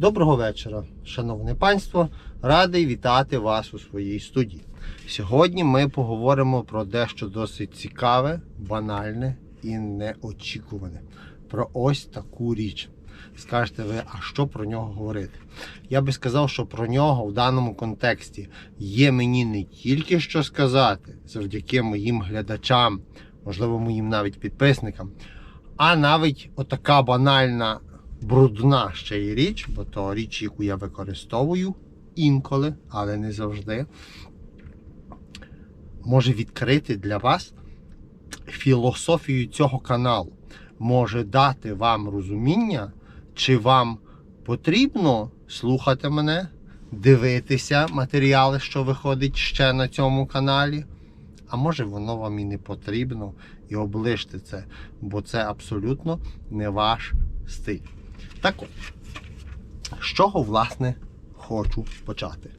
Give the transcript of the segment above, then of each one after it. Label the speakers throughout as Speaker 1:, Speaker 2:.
Speaker 1: Доброго вечора, шановне панство. Радий вітати вас у своїй студії. Сьогодні ми поговоримо про дещо досить цікаве, банальне і неочікуване. Про ось таку річ. Скажете ви, а що про нього говорити? Я би сказав, що про нього в даному контексті є мені не тільки що сказати, завдяки моїм глядачам, можливо, моїм навіть підписникам, а навіть отака банальна брудна ще й річ, бо то річ, яку я використовую інколи, але не завжди, може відкрити для вас філософію цього каналу, може дати вам розуміння, чи вам потрібно слухати мене, дивитися матеріали, що виходить ще на цьому каналі. А може воно вам і не потрібно, і оближте це, бо це абсолютно не ваш стиль. Так от, з чого, власне, хочу почати.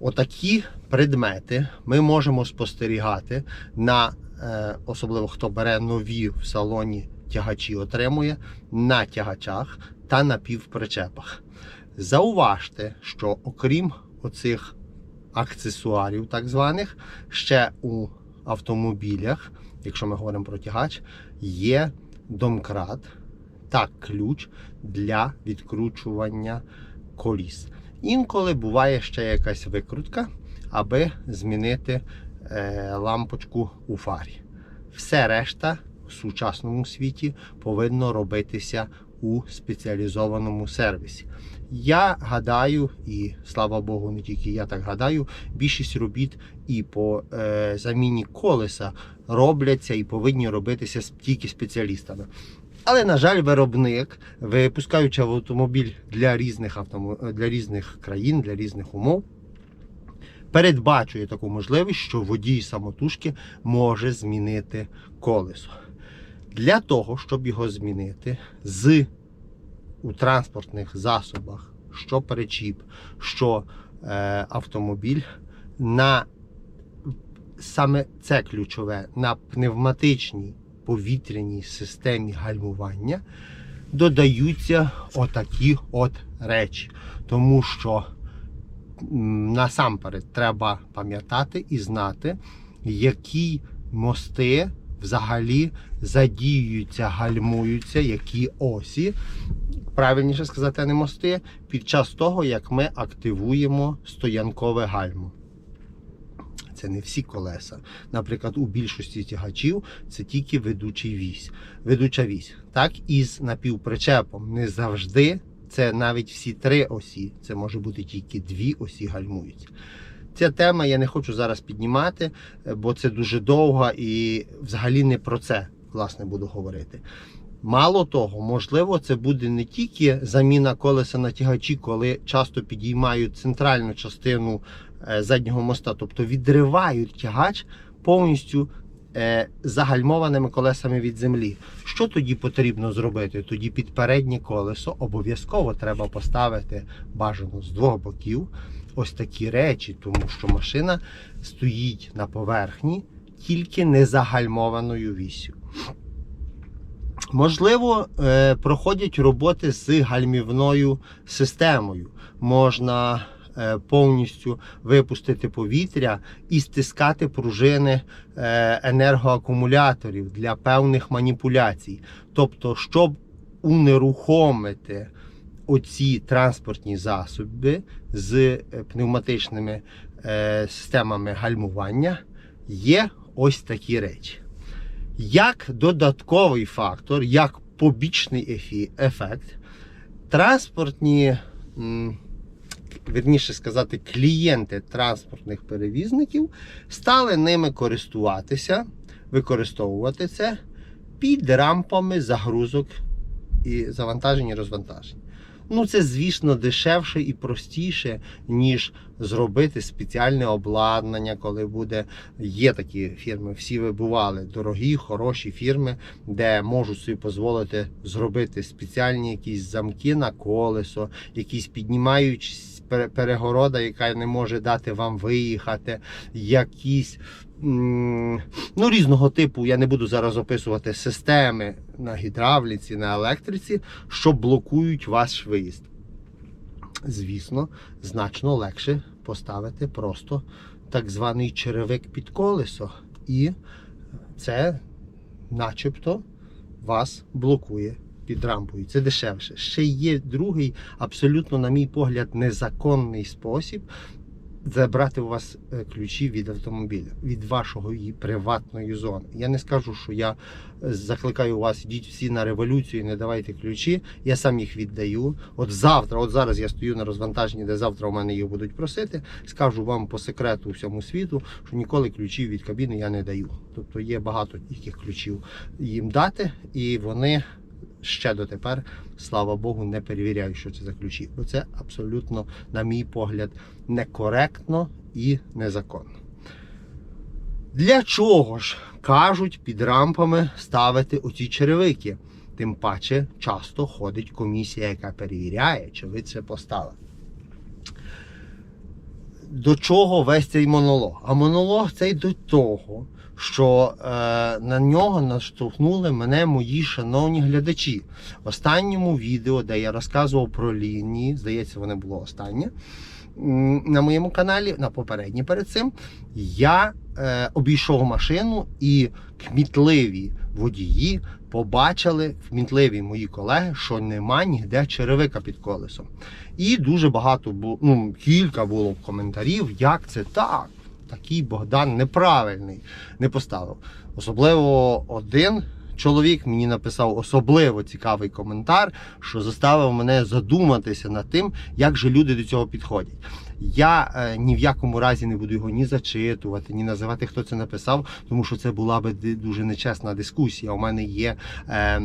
Speaker 1: Отакі предмети ми можемо спостерігати на, е, особливо хто бере нові в салоні тягачі, отримує на тягачах та на півпричепах. Зауважте, що окрім оцих аксесуарів, так званих, ще у автомобілях, якщо ми говоримо про тягач, є домкрат та ключ для відкручування коліс. Інколи буває ще якась викрутка, аби змінити е, лампочку у фарі. Все решта в сучасному світі повинно робитися у спеціалізованому сервісі. Я гадаю, і слава Богу, не тільки я так гадаю, більшість робіт і по е, заміні колеса робляться і повинні робитися тільки спеціалістами. Але, на жаль, виробник, випускаючи автомобіль для різних, автомо... для різних країн, для різних умов, передбачує таку можливість, що водій самотужки може змінити колесо. Для того, щоб його змінити з у транспортних засобах, що перечіп, що е, автомобіль, на саме це ключове, на пневматичній повітряній системі гальмування додаються отакі от речі. Тому що насамперед треба пам'ятати і знати, які мости взагалі задіюються, гальмуються, які осі, правильніше сказати, не мости, під час того, як ми активуємо стоянкове гальмо. Це не всі колеса. Наприклад, у більшості тягачів це тільки ведучий вісь. Ведуча вісь. Так, і з напівпричепом не завжди це навіть всі три осі. Це може бути тільки дві осі гальмуються. Ця тема я не хочу зараз піднімати, бо це дуже довго і взагалі не про це власне буду говорити. Мало того, можливо, це буде не тільки заміна колеса на тягачі, коли часто підіймають центральну частину заднього моста, тобто відривають тягач повністю е, загальмованими колесами від землі. Що тоді потрібно зробити? Тоді під переднє колесо обов'язково треба поставити бажано з двох боків ось такі речі, тому що машина стоїть на поверхні тільки не загальмованою вісю. Можливо, е, проходять роботи з гальмівною системою. Можна е, повністю випустити повітря і стискати пружини е, енергоакумуляторів для певних маніпуляцій. Тобто, щоб унерухомити оці транспортні засоби з е, пневматичними е, системами гальмування, є ось такі речі. Як додатковий фактор, як побічний ефект, транспортні, вірніше сказати, клієнти транспортних перевізників стали ними користуватися, використовувати це під рампами загрузок і завантажень і розвантажень. Ну, це, звісно, дешевше і простіше, ніж зробити спеціальне обладнання, коли буде. Є такі фірми, всі ви бували, дорогі, хороші фірми, де можуть собі дозволити зробити спеціальні якісь замки на колесо, якісь піднімаючі перегорода, яка не може дати вам виїхати, якісь ну, різного типу, я не буду зараз описувати системи на гідравліці, на електриці, що блокують ваш виїзд. звісно, значно легше поставити просто так званий черевик під колесо. І це начебто вас блокує під рампою. Це дешевше. Ще є другий, абсолютно, на мій погляд, незаконний спосіб забрати у вас е, ключі від автомобіля, від вашого її приватної зони. Я не скажу, що я е, закликаю вас, йдіть всі на революцію, не давайте ключі. Я сам їх віддаю. От завтра, от зараз я стою на розвантаженні, де завтра у мене їх будуть просити. Скажу вам по секрету всьому світу, що ніколи ключів від кабіни я не даю. Тобто є багато яких ключів їм дати, і вони. Ще дотепер, слава Богу, не перевіряю, що це за ключі. Бо це абсолютно, на мій погляд, некоректно і незаконно. Для чого ж кажуть під рампами ставити оці черевики? Тим паче часто ходить комісія, яка перевіряє, чи ви це поставили. До чого весь цей монолог? А монолог цей до того, що е, на нього наштовхнули мене мої шановні глядачі. В останньому відео, де я розказував про лінії, здається, воно було останнє. На моєму каналі, на попередній перед цим, я е, обійшов машину і кмітливі водії побачили, кмітливі мої колеги, що нема ніде черевика під колесом. І дуже багато було, ну, кілька було коментарів, як це так. Такий Богдан неправильний не поставив. Особливо один чоловік мені написав особливо цікавий коментар, що заставив мене задуматися над тим, як же люди до цього підходять. Я е, ні в якому разі не буду його ні зачитувати, ні називати, хто це написав, тому що це була би дуже нечесна дискусія. У мене є е,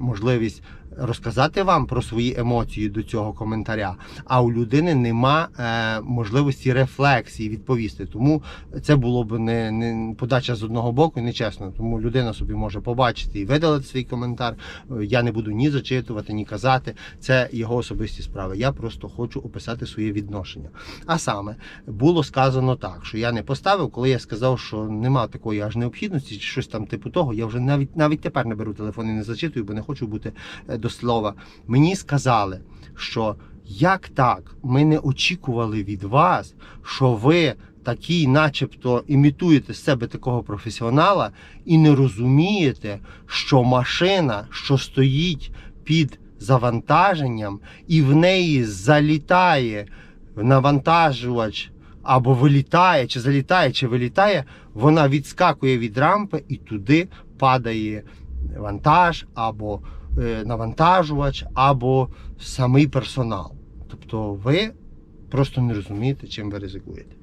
Speaker 1: можливість розказати вам про свої емоції до цього коментаря, а у людини нема е, можливості рефлексії відповісти. Тому це було б не, не подача з одного боку нечесно. Тому людина собі може побачити і видалити свій коментар. Я не буду ні зачитувати, ні казати. Це його особисті справи. Я просто хочу описати своє відношення. А саме було сказано так, що я не поставив, коли я сказав, що нема такої аж необхідності, чи щось там типу того. Я вже навіть навіть тепер не беру телефон і не зачитую, бо не хочу бути е, до слова. Мені сказали, що як так, ми не очікували від вас, що ви такий, начебто, імітуєте з себе такого професіонала і не розумієте, що машина, що стоїть під завантаженням, і в неї залітає навантажувач. Або вилітає, чи залітає, чи вилітає, вона відскакує від рампи і туди падає вантаж, або навантажувач, або самий персонал. Тобто ви просто не розумієте, чим ви ризикуєте.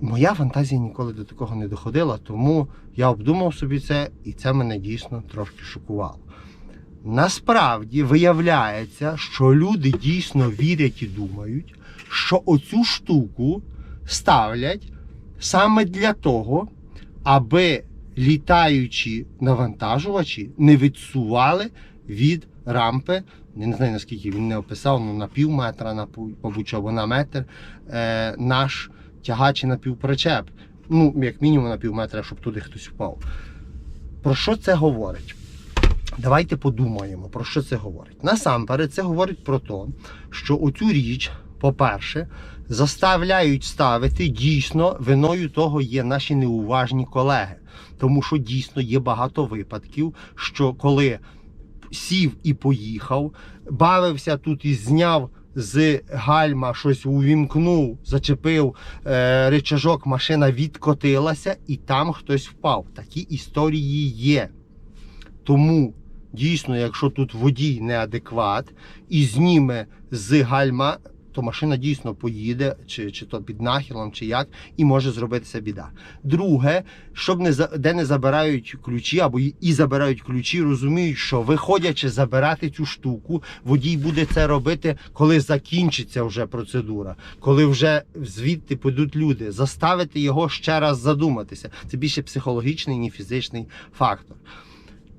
Speaker 1: Моя фантазія ніколи до такого не доходила, тому я обдумав собі це, і це мене дійсно трошки шокувало. Насправді виявляється, що люди дійсно вірять і думають, що оцю штуку ставлять саме для того, аби літаючі навантажувачі не відсували від рампи. Не знаю наскільки він не описав, ну на пів метра, на мабуть, або на метр е, наш тягач і напівпричеп. Ну, як мінімум на пів метра, щоб туди хтось впав. Про що це говорить? Давайте подумаємо, про що це говорить. Насамперед, це говорить про те, що оцю річ, по-перше, заставляють ставити дійсно виною того є наші неуважні колеги. Тому що дійсно є багато випадків, що коли сів і поїхав, бавився тут і зняв з гальма, щось увімкнув, зачепив е, речажок, машина відкотилася, і там хтось впав. Такі історії є. Тому дійсно, якщо тут водій неадекват і зніме з гальма, то машина дійсно поїде, чи, чи то під нахилом, чи як, і може зробитися біда. Друге, щоб не за- де не забирають ключі, або і забирають ключі, розуміють, що виходячи забирати цю штуку, водій буде це робити, коли закінчиться вже процедура, коли вже звідти підуть люди. Заставити його ще раз задуматися. Це більше психологічний, ні фізичний фактор.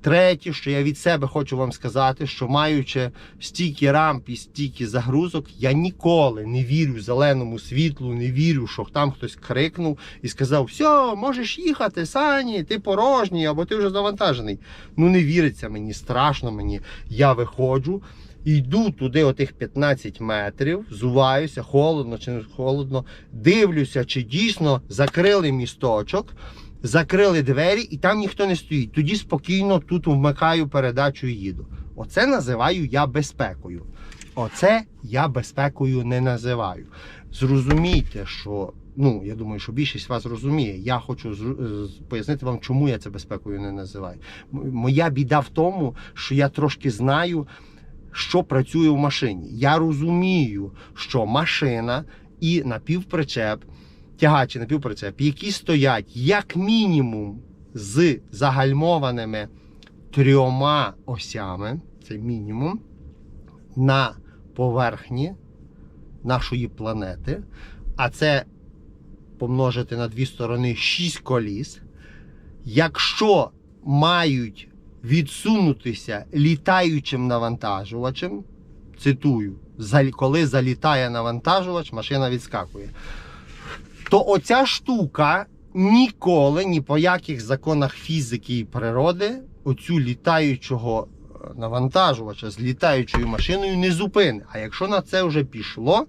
Speaker 1: Третє, що я від себе хочу вам сказати, що маючи стільки рамп і стільки загрузок, я ніколи не вірю зеленому світлу, не вірю, що там хтось крикнув і сказав: все, можеш їхати, Сані, ти порожній або ти вже завантажений. Ну не віриться мені, страшно мені. Я виходжу. Йду туди отих 15 метрів, зуваюся, холодно чи не холодно, дивлюся, чи дійсно закрили місточок, закрили двері і там ніхто не стоїть. Тоді спокійно тут вмикаю передачу і їду. Оце називаю я безпекою. Оце я безпекою не називаю. Зрозумійте, що ну я думаю, що більшість вас розуміє. Я хочу з- пояснити вам, чому я це безпекою не називаю. Моя біда в тому, що я трошки знаю, що працює в машині. Я розумію, що машина і напівпричеп, тягач і напівпричеп, які стоять як мінімум з загальмованими трьома осями, це мінімум, на поверхні нашої планети, а це помножити на дві сторони 6 коліс. Якщо мають відсунутися літаючим навантажувачем, цитую, коли залітає навантажувач, машина відскакує. То оця штука ніколи, ні по яких законах фізики і природи, оцю літаючого е, навантажувача з літаючою машиною не зупини. А якщо на це вже пішло,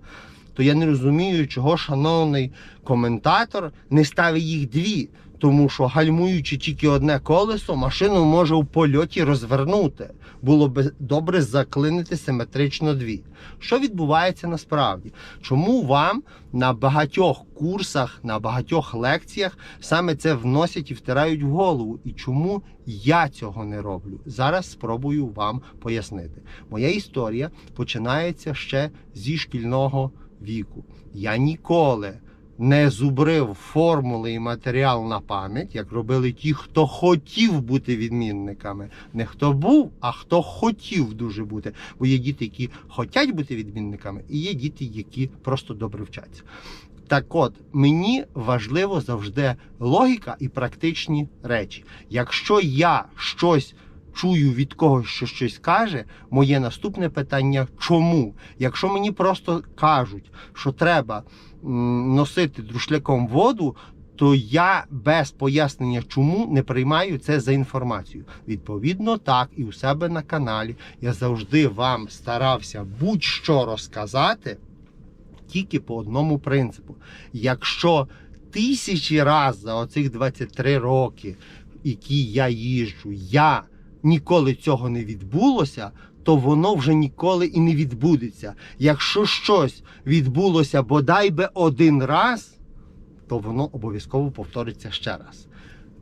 Speaker 1: то я не розумію, чого шановний коментатор не ставить їх дві. Тому що гальмуючи тільки одне колесо, машину може в польоті розвернути. Було б добре заклинити симетрично дві. Що відбувається насправді? Чому вам на багатьох курсах, на багатьох лекціях саме це вносять і втирають в голову? І чому я цього не роблю? Зараз спробую вам пояснити. Моя історія починається ще зі шкільного віку. Я ніколи не зубрив формули і матеріал на пам'ять, як робили ті, хто хотів бути відмінниками. Не хто був, а хто хотів дуже бути. Бо є діти, які хочуть бути відмінниками, і є діти, які просто добре вчаться. Так от, мені важливо завжди логіка і практичні речі. Якщо я щось чую від когось, що щось каже, моє наступне питання чому? Якщо мені просто кажуть, що треба носити друшляком воду, то я без пояснення, чому не приймаю це за інформацію. Відповідно, так і у себе на каналі я завжди вам старався будь-що розказати тільки по одному принципу. Якщо тисячі разів за оцих 23 роки, які я їжджу, я ніколи цього не відбулося, то воно вже ніколи і не відбудеться. Якщо щось відбулося бодай би один раз, то воно обов'язково повториться ще раз.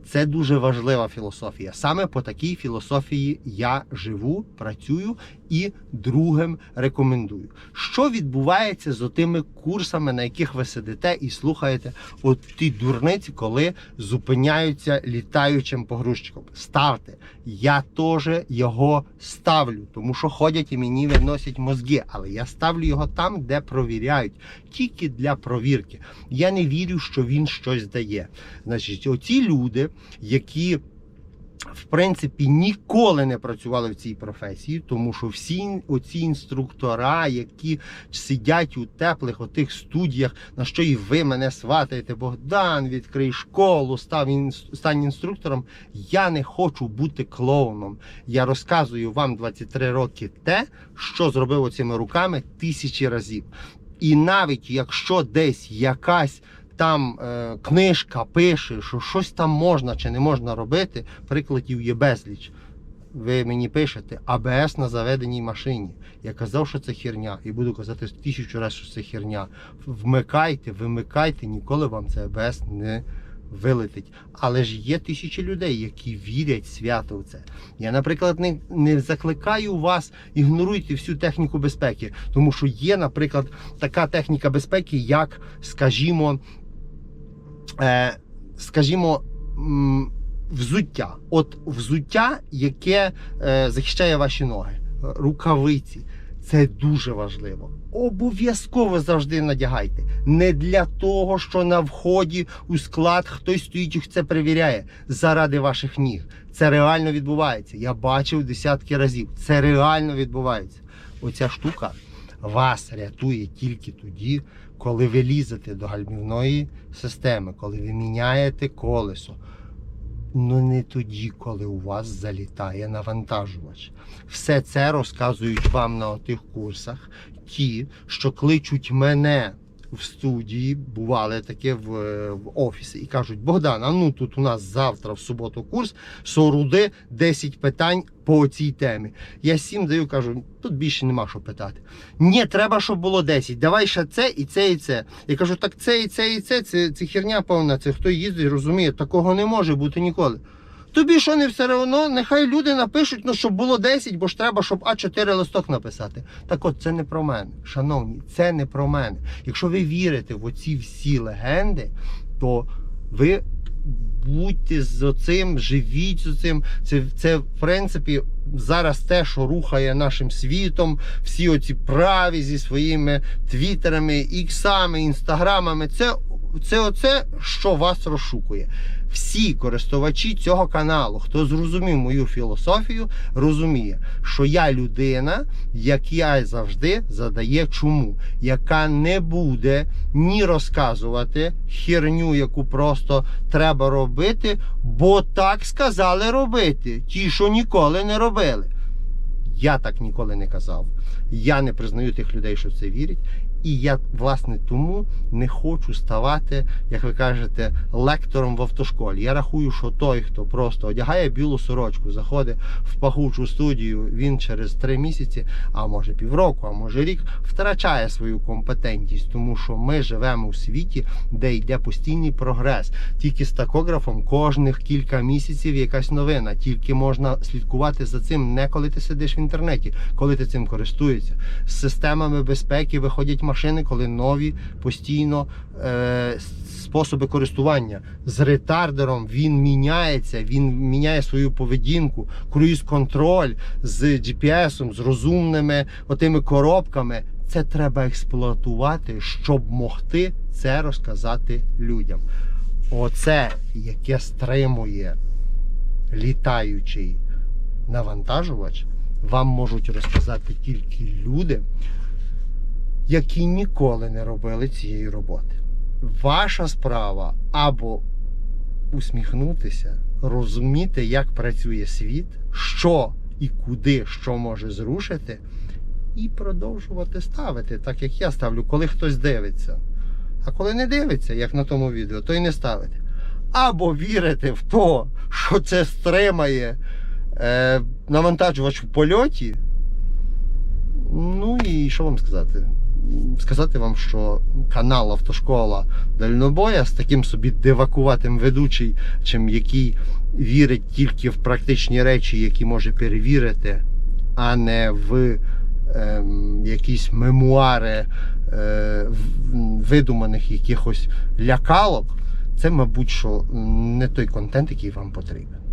Speaker 1: Це дуже важлива філософія. Саме по такій філософії я живу, працюю і другим рекомендую. Що відбувається з отими курсами, на яких ви сидите і слухаєте от ті дурниці, коли зупиняються літаючим погрузчиком? Ставте. Я теж його ставлю, тому що ходять і мені виносять мозги, але я ставлю його там, де провіряють, тільки для провірки. Я не вірю, що він щось дає. Значить, оці люди, які в принципі ніколи не працювали в цій професії, тому що всі оці інструктора, які сидять у теплих отих студіях, на що і ви мене сватаєте, Богдан, відкрий школу, став інс- стань інструктором. Я не хочу бути клоуном. Я розказую вам 23 роки те, що зробив оцими руками тисячі разів. І навіть якщо десь якась там е, книжка пише, що щось там можна чи не можна робити, прикладів є безліч. Ви мені пишете АБС на заведеній машині. Я казав, що це херня, і буду казати тисячу разів, що це херня. Вмикайте, вимикайте, ніколи вам це АБС не вилетить. Але ж є тисячі людей, які вірять свято в це. Я, наприклад, не, не закликаю вас ігноруйте всю техніку безпеки, тому що є, наприклад, така техніка безпеки, як, скажімо, е, скажімо, взуття. От взуття, яке е, захищає ваші ноги, рукавиці. Це дуже важливо. Обов'язково завжди надягайте. Не для того, що на вході у склад хтось стоїть і це перевіряє заради ваших ніг. Це реально відбувається. Я бачив десятки разів. Це реально відбувається. Оця штука вас рятує тільки тоді, коли ви лізете до гальмівної системи, коли ви міняєте колесо. Ну не тоді, коли у вас залітає навантажувач. Все це розказують вам на отих курсах. Ті, що кличуть мене в студії, бували таке в, в офісі, і кажуть: Богдан, а ну тут у нас завтра в суботу курс, соруди 10 питань по цій темі. Я сім даю, кажу, тут більше нема що питати. Ні, треба, щоб було 10. Давай ще це і це, і це. Я кажу, так це і це, і це, це, це херня повна, це хто їздить, розуміє, такого не може бути ніколи. Тобі що не все одно, нехай люди напишуть, ну щоб було 10, бо ж треба, щоб А4 листок написати. Так от це не про мене. Шановні, це не про мене. Якщо ви вірите в оці всі легенди, то ви будьте з оцим, живіть з оцим. Це, це в принципі зараз те, що рухає нашим світом, всі оці праві зі своїми твіттерами, іксами, інстаграмами. Це, це оце, що вас розшукує. Всі користувачі цього каналу, хто зрозумів мою філософію, розуміє, що я людина, як я завжди задає чому, яка не буде ні розказувати херню, яку просто треба робити, бо так сказали робити. Ті, що ніколи не робили. Я так ніколи не казав. Я не признаю тих людей, що в це вірять. І я, власне, тому не хочу ставати, як ви кажете, лектором в автошколі. Я рахую, що той, хто просто одягає білу сорочку, заходить в пахучу студію, він через три місяці, а може півроку, а може рік, втрачає свою компетентність, тому що ми живемо у світі, де йде постійний прогрес. Тільки з такографом кожних кілька місяців якась новина. Тільки можна слідкувати за цим не коли ти сидиш в інтернеті, коли ти цим користуєшся. З системами безпеки виходять машини, коли нові постійно е, способи користування. З ретардером він міняється, він міняє свою поведінку, круїз-контроль з GPS, з розумними отими коробками. Це треба експлуатувати, щоб могти це розказати людям. Оце, яке стримує літаючий навантажувач, вам можуть розказати тільки люди, які ніколи не робили цієї роботи. Ваша справа або усміхнутися, розуміти, як працює світ, що і куди що може зрушити, і продовжувати ставити, так як я ставлю, коли хтось дивиться. А коли не дивиться, як на тому відео, то й не ставите. Або вірите в то, що це стримає е, навантажувач в польоті. Ну і що вам сказати? Сказати вам, що канал Автошкола Дальнобоя з таким собі дивакуватим ведучий, чим який вірить тільки в практичні речі, які може перевірити, а не в ем, якісь мемуари е, видуманих якихось лякалок, це, мабуть, що не той контент, який вам потрібен.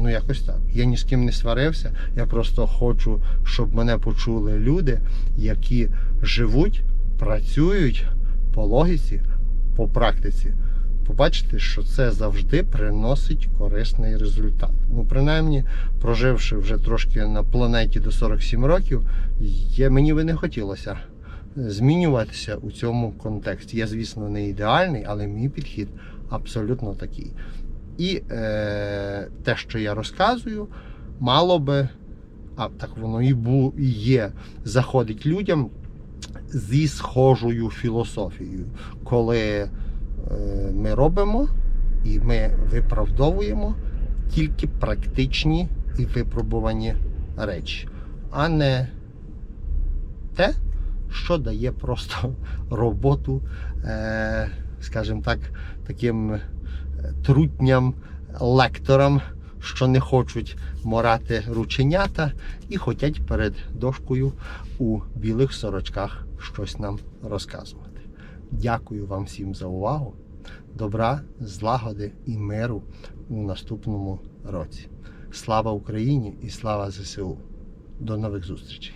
Speaker 1: Ну, якось так. Я ні з ким не сварився. Я просто хочу, щоб мене почули люди, які живуть, працюють по логіці, по практиці. Побачите, що це завжди приносить корисний результат. Ну, принаймні, проживши вже трошки на планеті до 47 років, я, мені би не хотілося змінюватися у цьому контексті. Я, звісно, не ідеальний, але мій підхід абсолютно такий. І е, те, що я розказую, мало би, а так воно і бу, і є, заходить людям зі схожою філософією, коли е, ми робимо і ми виправдовуємо тільки практичні і випробувані речі, а не те, що дає просто роботу, е, скажімо так, таким трутням, лекторам, що не хочуть морати рученята і хочуть перед дошкою у білих сорочках щось нам розказувати. Дякую вам всім за увагу. Добра, злагоди і миру у наступному році. Слава Україні і слава ЗСУ. До нових зустрічей!